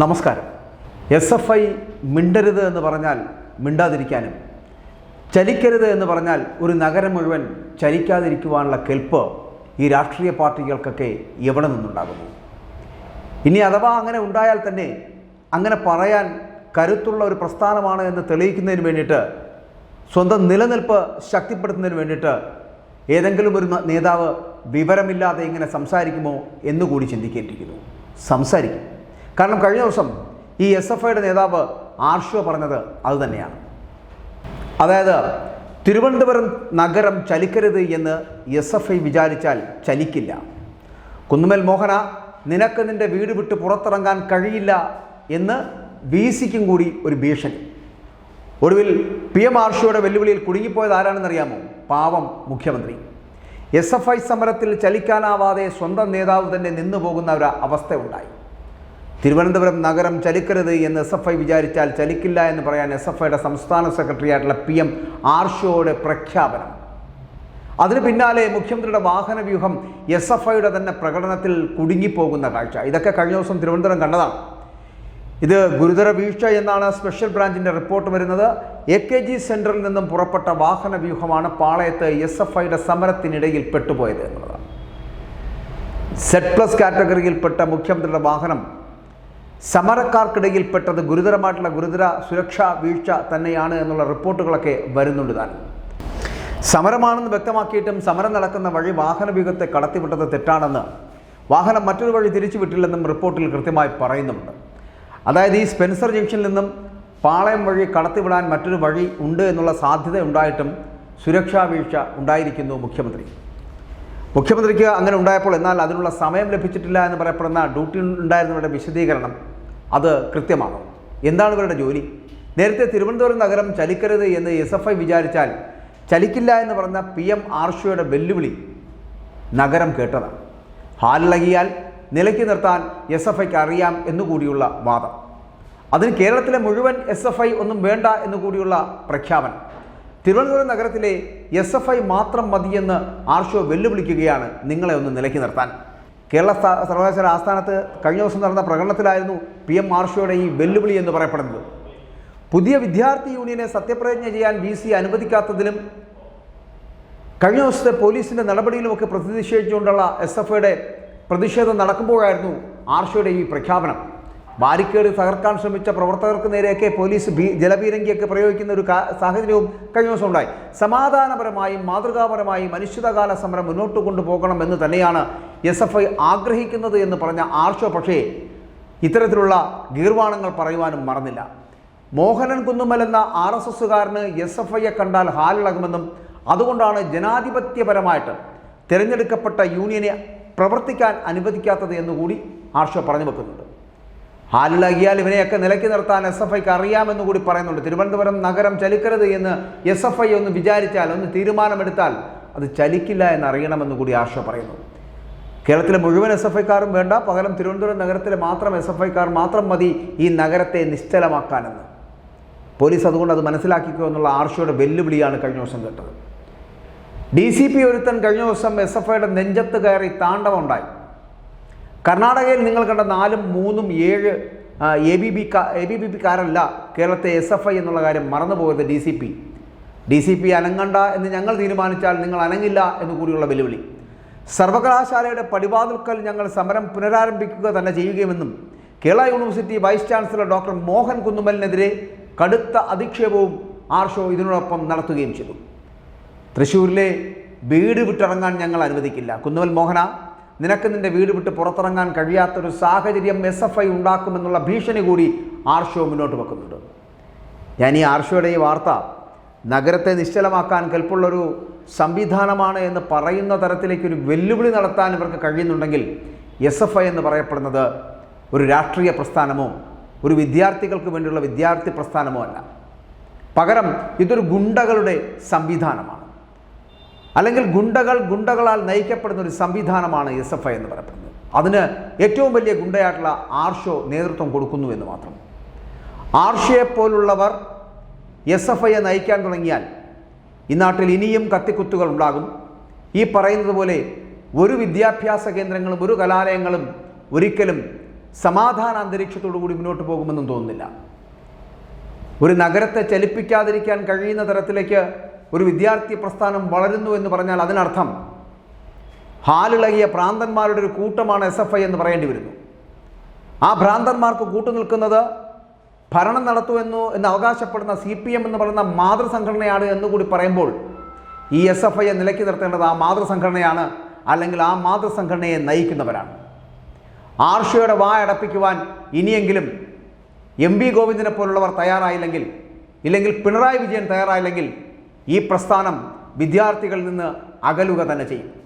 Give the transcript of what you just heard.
നമസ്കാരം. S F I മിണ്ടരുത് എന്ന് പറഞ്ഞാൽ മിണ്ടാതിരിക്കാനും ചലിക്കരുത് എന്ന് പറഞ്ഞാൽ ഒരു നഗരം മുഴുവൻ ചലിക്കാതിരിക്കുവാനുള്ള കെൽപ്പ് ഈ രാഷ്ട്രീയ പാർട്ടികൾക്കൊക്കെ എവിടെ നിന്നുണ്ടാകുന്നു? ഇനി അഥവാ അങ്ങനെ ഉണ്ടായാൽ തന്നെ അങ്ങനെ പറയാൻ കരുത്തുള്ള ഒരു പ്രസ്ഥാനമാണ് എന്ന് തെളിയിക്കുന്നതിന് വേണ്ടിയിട്ട് സ്വന്തം നിലനിൽപ്പ് ശക്തിപ്പെടുത്തുന്നതിന് വേണ്ടിയിട്ട് ഏതെങ്കിലും ഒരു നേതാവ് വിവരമില്ലാതെ ഇങ്ങനെ സംസാരിക്കുമോ എന്നുകൂടി ചിന്തിക്കേണ്ടിയിരിക്കുന്നു. സംസാരിക്കും. കാരണം കഴിഞ്ഞ ദിവസം ഈ എസ് എഫ് ഐയുടെ നേതാവ് ആർഷോ പറഞ്ഞത് അതുതന്നെയാണ് അതായത് തിരുവനന്തപുരം നഗരം ചലിക്കരുത് എന്ന് എസ് എഫ് ഐ വിചാരിച്ചാൽ ചലിക്കില്ല. കുന്നുമൽ മോഹന നിനക്ക് നിന്റെ വീട് വിട്ട് പുറത്തിറങ്ങാൻ കഴിയില്ല എന്ന് വി സിക്കും കൂടി ഒരു ഭീഷണി. ഒടുവിൽ പി എം ആർഷയുടെ വെല്ലുവിളിയിൽ കുടുങ്ങിപ്പോയത് ആരാണെന്നറിയാമോ പാവം മുഖ്യമന്ത്രി. എസ് എഫ് ഐ സമരത്തിൽ ചലിക്കാനാവാതെ സ്വന്തം നേതാവ് തന്നെ നിന്നു പോകുന്ന ഒരു അവസ്ഥയുണ്ടായി. തിരുവനന്തപുരം നഗരം ചലിക്കരുത് എന്ന് എസ് എഫ് ഐ വിചാരിച്ചാൽ ചലിക്കില്ല എന്ന് പറയാൻ എസ് എഫ് ഐയുടെ സംസ്ഥാന സെക്രട്ടറി ആയിട്ടുള്ള പി എം ആർഷോയുടെ പ്രഖ്യാപനം. അതിന് പിന്നാലെ മുഖ്യമന്ത്രിയുടെ വാഹന വ്യൂഹം എസ് എഫ് ഐയുടെ തന്നെ പ്രകടനത്തിൽ കുടുങ്ങിപ്പോകുന്ന കാഴ്ച. ഇതൊക്കെ കഴിഞ്ഞ ദിവസം തിരുവനന്തപുരം കണ്ടതാണ്. ഇത് ഗുരുതര വീഴ്ച എന്നാണ് സ്പെഷ്യൽ ബ്രാഞ്ചിന്റെ റിപ്പോർട്ട് വരുന്നത്. എ കെ ജി സെന്ററിൽ നിന്നും പുറപ്പെട്ട വാഹന വ്യൂഹമാണ് പാളയത്ത് എസ് എഫ് ഐയുടെ സമരത്തിനിടയിൽ പെട്ടുപോയത് എന്നുള്ളതാണ്. സെറ്റ് പ്ലസ് കാറ്റഗറിയിൽപ്പെട്ട മുഖ്യമന്ത്രിയുടെ വാഹനം സമരക്കാർക്കിടയിൽപ്പെട്ടത് ഗുരുതരമായിട്ടുള്ള ഗുരുതര സുരക്ഷാ വീഴ്ച തന്നെയാണ് എന്നുള്ള റിപ്പോർട്ടുകളൊക്കെ വരുന്നുണ്ട് താൻ. സമരമാണെന്ന് വ്യക്തമാക്കിയിട്ടും സമരം നടക്കുന്ന വഴി വാഹന വ്യൂഹത്തെ കടത്തിവിട്ടത് തെറ്റാണെന്ന് വാഹനം മറ്റൊരു വഴി തിരിച്ചുവിട്ടില്ലെന്നും റിപ്പോർട്ടിൽ കൃത്യമായി പറയുന്നുണ്ട് അതായത് ഈ സ്പെൻസർ ജംഗ്ഷനിൽ നിന്നും പാളയം വഴി കടത്തിവിടാൻ മറ്റൊരു വഴി ഉണ്ട് എന്നുള്ള സാധ്യത ഉണ്ടായിട്ടും സുരക്ഷാ വീഴ്ച ഉണ്ടായിരിക്കുന്നു മുഖ്യമന്ത്രി. മുഖ്യമന്ത്രിക്ക് അങ്ങനെ ഉണ്ടായപ്പോൾ എന്നാൽ അതിനുള്ള സമയം ലഭിച്ചിട്ടില്ല എന്ന് പറയപ്പെടുന്ന ഡ്യൂട്ടി ഉണ്ടായിരുന്നവരുടെ വിശദീകരണം അത് കൃത്യമാണ് എന്താണ് ഇവരുടെ ജോലി? നേരത്തെ തിരുവനന്തപുരം നഗരം ചലിക്കരുത് എന്ന് എസ് എഫ് ഐ വിചാരിച്ചാൽ ചലിക്കില്ല എന്ന് പറഞ്ഞ പി എം ആർഷയുടെ വെല്ലുവിളി നഗരം കേട്ടതാണ്. ഹാലിളകിയാൽ നിലയ്ക്ക് നിർത്താൻ എസ് എഫ് ഐക്ക് അറിയാം എന്നുകൂടിയുള്ള വാദം. അതിന് കേരളത്തിലെ മുഴുവൻ എസ് എഫ് ഐ ഒന്നും വേണ്ട എന്നുകൂടിയുള്ള പ്രഖ്യാപനം. തിരുവനന്തപുരം നഗരത്തിലെ എസ് എഫ് ഐ മാത്രം മതിയെന്ന് ആർഷോ വെല്ലുവിളിക്കുകയാണ് നിങ്ങളെ ഒന്ന് നിലയ്ക്ക് നിർത്താൻ. കേരള സർവകലാശാല ആസ്ഥാനത്ത് കഴിഞ്ഞ ദിവസം നടന്ന പ്രകടനത്തിലായിരുന്നു പി എം മാർഷയുടെ ഈ വെല്ലുവിളി എന്ന് പറയപ്പെടുന്നത്. പുതിയ വിദ്യാർത്ഥി യൂണിയനെ സത്യപ്രതിജ്ഞ ചെയ്യാൻ ബി സി അനുവദിക്കാത്തതിലും കഴിഞ്ഞ ദിവസത്തെ പോലീസിന്റെ നടപടിയിലുമൊക്കെ പ്രതിഷേധിച്ചുകൊണ്ടുള്ള എസ് എഫ് ഐയുടെ പ്രതിഷേധം നടക്കുമ്പോഴായിരുന്നു ആർഷയുടെ ഈ പ്രഖ്യാപനം. ബാരിക്കേഡ് തകർക്കാൻ ശ്രമിച്ച പ്രവർത്തകർക്ക് നേരെയൊക്കെ പോലീസ് ഭീ ജലപീരങ്കിയൊക്കെ പ്രയോഗിക്കുന്ന ഒരു സാഹചര്യവും കഴിഞ്ഞ ദിവസം ഉണ്ടായി സമാധാനപരമായും മാതൃകാപരമായും അനിശ്ചിതകാല സമരം മുന്നോട്ട് കൊണ്ടുപോകണം എന്ന് തന്നെയാണ് എസ് എഫ് ഐ ആഗ്രഹിക്കുന്നത് എന്ന് പറഞ്ഞ ആർഷോ പക്ഷേ ഇത്തരത്തിലുള്ള ഗീർവാണങ്ങൾ പറയുവാനും മറന്നില്ല. മോഹനൻ കുന്നുമൽ എന്ന ആർ എസ് എസ്സുകാരന് എസ് എഫ് ഐയെ കണ്ടാൽ ഹാലിളകുമെന്നും അതുകൊണ്ടാണ് ജനാധിപത്യപരമായിട്ട് തിരഞ്ഞെടുക്കപ്പെട്ട യൂണിയനെ പ്രവർത്തിക്കാൻ അനുവദിക്കാത്തത് എന്നുകൂടി ആർഷോ പറഞ്ഞു വെക്കുന്നുണ്ട്. ഹാലിളകിയാൽ ഇവനെയൊക്കെ നിലയ്ക്ക് നിർത്താൻ എസ് എഫ് ഐക്ക് അറിയാമെന്ന് കൂടി പറയുന്നുണ്ട്. തിരുവനന്തപുരം നഗരം ചലിക്കരുത് എന്ന് എസ് എഫ് ഐ ഒന്ന് വിചാരിച്ചാൽ ഒന്ന് തീരുമാനമെടുത്താൽ അത് ചലിക്കില്ല എന്നറിയണമെന്ന് കൂടി ആശ പറയുന്നു. കേരളത്തിലെ മുഴുവൻ എസ് എഫ് ഐക്കാരും വേണ്ട. പകരം തിരുവനന്തപുരം നഗരത്തിലെ മാത്രം എസ് എഫ് ഐക്കാർ മാത്രം മതി ഈ നഗരത്തെ നിശ്ചലമാക്കാനെന്ന്. പോലീസ് അതുകൊണ്ട് അത് മനസ്സിലാക്കിക്കോ എന്നുള്ള ആർഷയുടെ വെല്ലുവിളിയാണ് കഴിഞ്ഞ ദിവസം കേട്ടത്. ഡി സി പി ഒരുത്തൻ കഴിഞ്ഞ ദിവസം എസ് എഫ് ഐയുടെ നെഞ്ചത്ത് കയറി താണ്ഡവമുണ്ടായി കർണാടകയിൽ നിങ്ങൾ കണ്ട നാലും മൂന്നും ഏഴ് A B B A B B പിക്കാരല്ല കേരളത്തെ എസ് എഫ് ഐ എന്നുള്ള കാര്യം മറന്നുപോകരുത് D C P D C P അനങ്ങണ്ട എന്ന് ഞങ്ങൾ തീരുമാനിച്ചാൽ നിങ്ങൾ അനങ്ങില്ല എന്ന് കൂടിയുള്ള വെല്ലുവിളി. സർവകലാശാലയുടെ പടിവാതിൽക്കൽ ഞങ്ങൾ സമരം പുനരാരംഭിക്കുക തന്നെ ചെയ്യുകയുമെന്നും Kerala university vice chancellor doctor Mohan കുന്നുമലിനെതിരെ കടുത്ത അധിക്ഷേപവും ആർഷോ ഇതിനോടൊപ്പം നടത്തുകയും ചെയ്തു. തൃശ്ശൂരിലെ വീട് വിട്ടിറങ്ങാൻ ഞങ്ങൾ അനുവദിക്കില്ല. കുന്നുമൽ മോഹന നിനക്ക് നിന്റെ വീട് വിട്ട് പുറത്തിറങ്ങാൻ കഴിയാത്തൊരു സാഹചര്യം എസ് എഫ് ഐ ഉണ്ടാക്കുമെന്നുള്ള ഭീഷണി കൂടി ആർഷോ മുന്നോട്ട് വെക്കുന്നുണ്ട്. ഞാൻ ഈ ആർഷോയുടെ ഈ വാർത്ത നഗരത്തെ നിശ്ചലമാക്കാൻ കെൽപ്പുള്ളൊരു സംവിധാനമാണ് എന്ന് പറയുന്ന തരത്തിലേക്ക് ഒരു വെല്ലുവിളി നടത്താൻ ഇവർക്ക് കഴിയുന്നുണ്ടെങ്കിൽ എസ് എഫ് ഐ എന്ന് പറയപ്പെടുന്നത് ഒരു രാഷ്ട്രീയ പ്രസ്ഥാനമോ ഒരു വിദ്യാർത്ഥികൾക്ക് വേണ്ടിയുള്ള വിദ്യാർത്ഥി പ്രസ്ഥാനമോ അല്ല. പകരം ഇതൊരു ഗുണ്ടകളുടെ സംവിധാനമാണ്. അല്ലെങ്കിൽ ഗുണ്ടകൾ ഗുണ്ടകളാൽ നയിക്കപ്പെടുന്ന ഒരു സംവിധാനമാണ് എസ് എഫ് ഐ എന്ന് പറയപ്പെടുന്നത്. അതിന് ഏറ്റവും വലിയ ഗുണ്ടയായിട്ടുള്ള ആർഷോ നേതൃത്വം കൊടുക്കുന്നു എന്ന് മാത്രം. ആർഷയെ പോലുള്ളവർ എസ് എഫ് ഐയെ നയിക്കാൻ തുടങ്ങിയാൽ ഈ നാട്ടിൽ ഇനിയും കത്തിക്കുത്തുകൾ ഉണ്ടാകും. ഈ പറയുന്നത് പോലെ ഒരു വിദ്യാഭ്യാസ കേന്ദ്രങ്ങളും ഒരു കലാലയങ്ങളും ഒരിക്കലും സമാധാന അന്തരീക്ഷത്തോടു കൂടി മുന്നോട്ട് പോകുമെന്നും തോന്നുന്നില്ല. ഒരു നഗരത്തെ ചലിപ്പിക്കാതിരിക്കാൻ കഴിയുന്ന തരത്തിലേക്ക് ഒരു വിദ്യാർത്ഥി പ്രസ്ഥാനം വളരുന്നു എന്ന് പറഞ്ഞാൽ അതിനർത്ഥം ഹാലിളകിയ ഭ്രാന്തന്മാരുടെ ഒരു കൂട്ടമാണ് എസ് എഫ് ഐ എന്ന് പറയേണ്ടി വരുന്നു. ആ ഭ്രാന്തന്മാർക്ക് കൂട്ടുനിൽക്കുന്നത് ഭരണം നടത്തുമെന്നു എന്ന് അവകാശപ്പെടുന്ന സി പി എം എന്ന് പറയുന്ന മാതൃസംഘടനയാണ് എന്നുകൂടി പറയുമ്പോൾ ഈ എസ് എഫ് ഐയെ നിലയ്ക്ക് നിർത്തേണ്ടത് ആ മാതൃസംഘടനയാണ് അല്ലെങ്കിൽ ആ മാതൃസംഘടനയെ നയിക്കുന്നവരാണ്. ആർഷയുടെ വാ അടപ്പിക്കുവാൻ ഇനിയെങ്കിലും എം വി ഗോവിന്ദനെ പോലുള്ളവർ തയ്യാറായില്ലെങ്കിൽ ഇല്ലെങ്കിൽ പിണറായി വിജയൻ തയ്യാറായില്ലെങ്കിൽ ഈ പ്രസ്ഥാനം വിദ്യാർത്ഥികളിൽ നിന്ന് അകലുക തന്നെ ചെയ്യും.